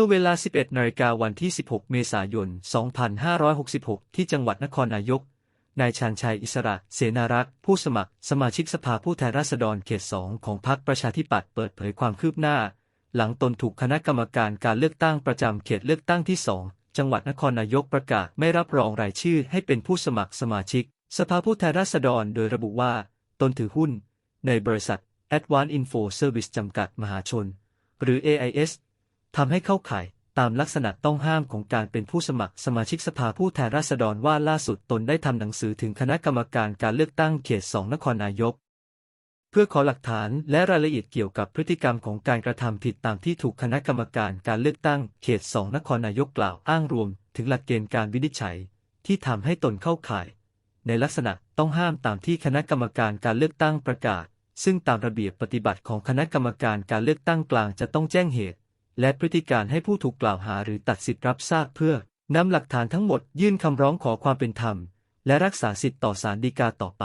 มื่อเวลา 11นาฬิกาวันที่ 16 เมษายน 2566 ที่จังหวัดนครนายก นายชาญชัยอิสระ เสนารักษ์ ผู้สมัคร สมาชิกสภาผู้แทนราษฎรเขต 2 ของพรรคประชาธิปัตย์เปิดเผยความคืบหน้า หลังตนถูกคณะกรรมการการเลือกตั้งประจำเขตเลือกตั้งที่ 2 จังหวัดนครนายกประกาศไม่รับรองรายชื่อให้เป็นผู้สมัครสมาชิก สภาผู้แทนราษฎรโดยระบุว่า ตนถือหุ้น ในบริษัท Advanced Info Service จำกัดมหาชน หรือ AIS ทำให้เข้าข่ายตามลักษณะต้องห้ามของการเป็นผู้สมัครสมาชิกสภาผู้แทนราษฎรว่าล่าสุดตนได้ทำหนังสือถึงคณะกรรมการการเลือกตั้งเขต2นครนายก เพื่อขอหลักฐานและรายละเอียดเกี่ยวกับพฤติกรรมของการกระทำผิดตามที่ถูกคณะกรรมการการเลือกตั้งเขต2นครนายกกล่าวอ้างรวม ถึงหลักเกณฑ์การวินิจฉัย ที่ทำให้ตนเข้าข่าย ในลักษณะต้องห้ามตามที่คณะกรรมการการเลือกตั้งประกาศ ซึ่งตามระเบียบปฏิบัติของคณะกรรมการการเลือกตั้งกลางจะต้องแจ้งเหตุ และพฤติการให้ผู้ถูกกล่าวหาหรือตัดสิทธิ์รับทราบเพื่อนำหลักฐานทั้งหมดยื่นคำร้องขอความเป็นธรรม และรักษาสิทธิ์ต่อศาลฎีกาต่อไป